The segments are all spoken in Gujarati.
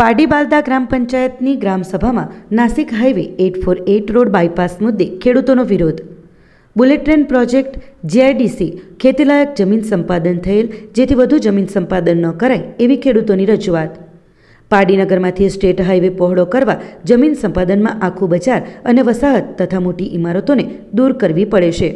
પાડી બાલદા ગ્રામ પંચાયતની ગ્રામસભામાં Nashik highway eight four eight road bypass મુદ્દે ખેડૂતોનો વિરોધ. બુલેટ ટ્રેન પ્રોજેક્ટ જીઆઈડીસી ખેતીલાયક જમીન સંપાદન થયેલ, જેથી વધુ જમીન સંપાદન ન કરાય એવી ખેડૂતોની રજૂઆત. પાડીનગરમાંથી સ્ટેટ હાઈવે પહોળો કરવા જમીન સંપાદનમાં આખું બજાર અને વસાહત તથા મોટી ઇમારતોને દૂર કરવી પડે છે.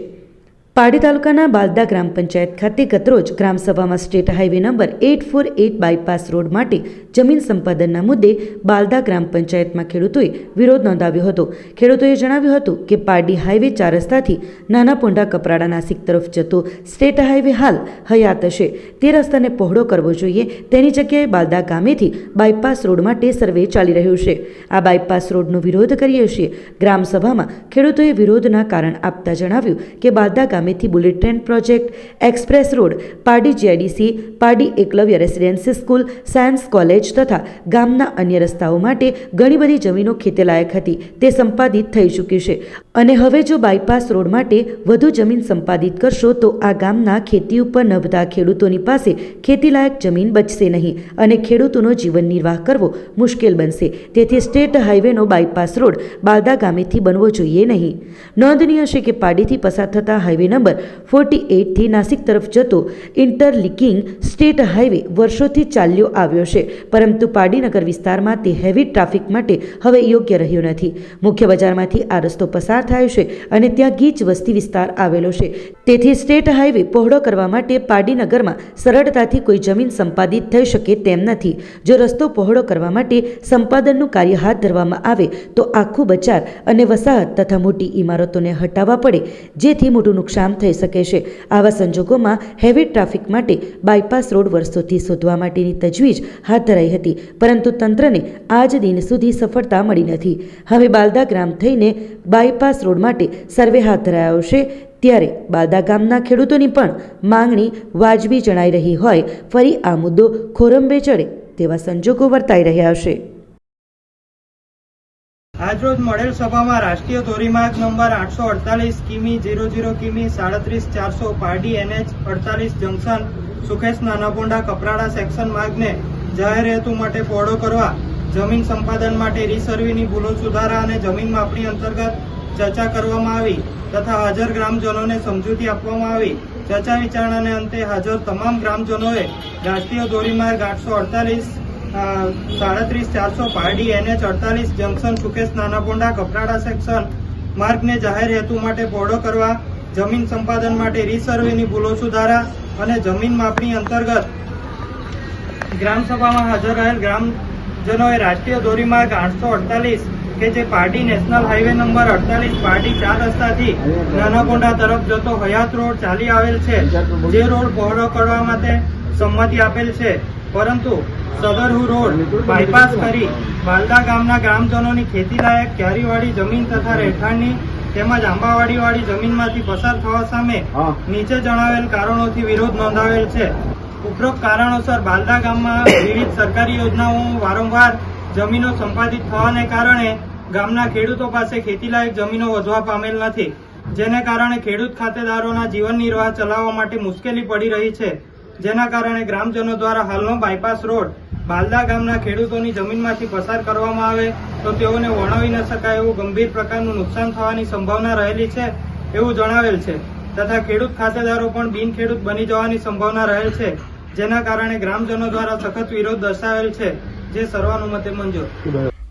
પાડી તાલુકાના બાલદા ગ્રામ પંચાયત ખાતે ગતરોજ ગ્રામસભામાં state highway number eight four eight bypass road માટે જમીન સંપાદનના મુદ્દે બાલદા ગ્રામ પંચાયતમાં ખેડૂતોએ વિરોધ નોંધાવ્યો હતો. ખેડૂતોએ જણાવ્યું હતું કે પારડી હાઈવે ચાર રસ્તાથી નાના પોંડા કપરાડા નાસિક તરફ જતો સ્ટેટ હાઈવે હાલ હયાત હશે તે રસ્તાને પહોળો કરવો જોઈએ. તેની જગ્યાએ બાલદા ગામેથી બાયપાસ રોડ માટે સર્વે ચાલી રહ્યું છે. આ બાયપાસ રોડનો વિરોધ કરીએ છીએ. ગ્રામસભામાં ખેડૂતોએ વિરોધના કારણ આપતા જણાવ્યું કે Balda ગામેથી bullet train project express road, Pardi GIDC, Pardi Eklavya residency school, science college તથા ગામના અન્ય રસ્તાઓ માટે ઘણી બધી જમીનો ખેતીલાયક હતી. તે સંપાદિત થઈ ચૂકી છે. અને હવે જો બાયપાસ રોડ માટે વધુ જમીન સંપાદિત કરશો, તો આ ગામના ખેતી ઉપર નભતા ખેડૂતોની પાસે ખેતીલાયક જમીન બચશે નહીં અને ખેડૂતોનો જીવન નિર્વાહ કરવો મુશ્કેલ બનશે. તેથી સ્ટેટ હાઈવેનો બાયપાસ રોડ બાલદા ગામેથી બનવો જોઈએ નહીં. નોંધનીય છે કે પાડીથી પસાર થતા હાઈવે નંબર ફોર્ટી એઇટથી નાસિક તરફ જતો ઇન્ટરલિકિંગ સ્ટેટ હાઈવે વર્ષોથી ચાલ્યો આવ્યો છે. પરંતુ પાડીનગર વિસ્તારમાં તે હેવી ટ્રાફિક માટે હવે યોગ્ય રહ્યો નથી. મુખ્ય બજારમાંથી આ રસ્તો પસાર થાય છે અને ત્યાં ગીચ વસ્તી વિસ્તાર આવેલો છે. તેથી સ્ટેટ હાઈવે પહોળો કરવા માટે પાડીનગરમાં સરળતાથી કોઈ જમીન સંપાદિત થઈ શકે તેમ નથી. જો રસ્તો પહોળો કરવા માટે સંપાદનનું કાર્ય હાથ ધરવામાં આવે, તો આખું બજાર અને વસાહત તથા મોટી ઇમારતોને હટાવવા પડે, જેથી મોટું નુકસાન થઈ શકે છે. આવા સંજોગોમાં હેવી ટ્રાફિક માટે બાયપાસ રોડ વર્ષોથી શોધવા માટેની તજવીજ હાથ ધરાઈ હતી. પરંતુ તંત્રને આજ દિન સુધી સફળતા મળી નથી. હવે બાલદા ગ્રામ થઈને બાયપાસ રોડ માટે સર્વે હાથ ધરાયો છે. ત્યારે બાલદા ગામના ખેડૂતોની પણ માંગણી વાજબી જણાઈ રહી હોય. ફરી આ મુદ્દો ખોરંબે ચડે તેવા સંજોગો વર્તાઈ રહ્યા છે. આજરોજ મળેલ સભામાં રાષ્ટ્રીય ધોરીમાર્ગ નંબર આઠસો અડતાલીસ કિમી જીરો જીરો કિમી સાડત્રીસ ચારસો પારડી એનએચ અડતાલીસ જંકશન સુખેશ નાનાપોંડા કપરાડા સેક્શન માર્ગને જાહેર હેતુ માટે પહોળો કરવા, જમીન સંપાદન માટે રીસર્વેની ભૂલો સુધારા અને જમીન માપણી અંતર્ગત ચર્ચા કરવામાં આવી તથા હાજર ગ્રામજનોને સમજૂતી આપવામાં આવી. ચર્ચા વિચારણાને અંતે હાજર તમામ ગ્રામજનોએ રાષ્ટ્રીય ધોરીમાર્ગ આઠસો અડતાલીસ સાડત્રીસ, ચારસો પારડી એનએચ અડતાલીસ જંકશન, સુકેશ, નાનાપોંડા કપરાડા સેક્શન, માર્ગને જાહેર હેતુ માટે પહોળો કરવા, જમીન સંપાદન માટે રીસર્વેની ભૂલો સુધારા અને જમીન માપણી અંતર્ગત ગ્રામસભામાં હાજર રહેલ ગ્રામજનોએ રાષ્ટ્રીય ધોરીમાર્ગ આઠસો અડતાલીસ કે જે પારડી નેશનલ હાઈવે નંબર અડતાલીસ, પારડી ચાર રસ્તાથી નાનાપોંડા તરફ જતો હયાત રોડ ચાલી આવેલ છે. જે રોડ પહોળો કરવા માટે સંમતિ આપેલ છે. પરંતુ સદરહુ રોડ બાયપાસ કરી બાલદા ગામના ગ્રામજનોની ખેતીલાયક ક્યારીવાળી જમીન તથા રહેઠાણની તેમજ આંબાવાડીવાળી જમીનમાંથી પસાર થવા સામે નીચે જણાવેલ કારણોથી વિરોધ નોંધાવેલ છે. ઉપરોક્ત કારણોસર બાલદા ગામમાં વિવિધ સરકારી યોજનાઓ વારંવાર જમીનો સંપાદિત થવાને કારણે ગામના ખેડૂતો પાસે ખેતીલાયક જમીનો વધવા પામેલ નથી જેને કારણે ખેડૂત ખાતેદારોના જીવન નિર્વાહ ચલાવવા માટે મુશ્કેલી પડી રહી છે. જેના કારણે ગ્રામજનો દ્વારા હાલનો બાયપાસ રોડ બાલદા ગામના ખેડૂતોની જમીનમાંથી પસાર કરવામાં આવે તો તેઓને વર્ણવી ન શકાય એવું ગંભીર પ્રકારનું નુકસાન થવાની સંભાવના રહેલી છે એવું જણાવેલ છે. તથા ખેડૂત ખાતેદારો પણ બિનખેડૂત બની જવાની સંભાવના રહેલ છે, જેના કારણે ગ્રામજનો દ્વારા સખત વિરોધ દર્શાવેલ છે, જે સર્વાનુમતે મંજૂર.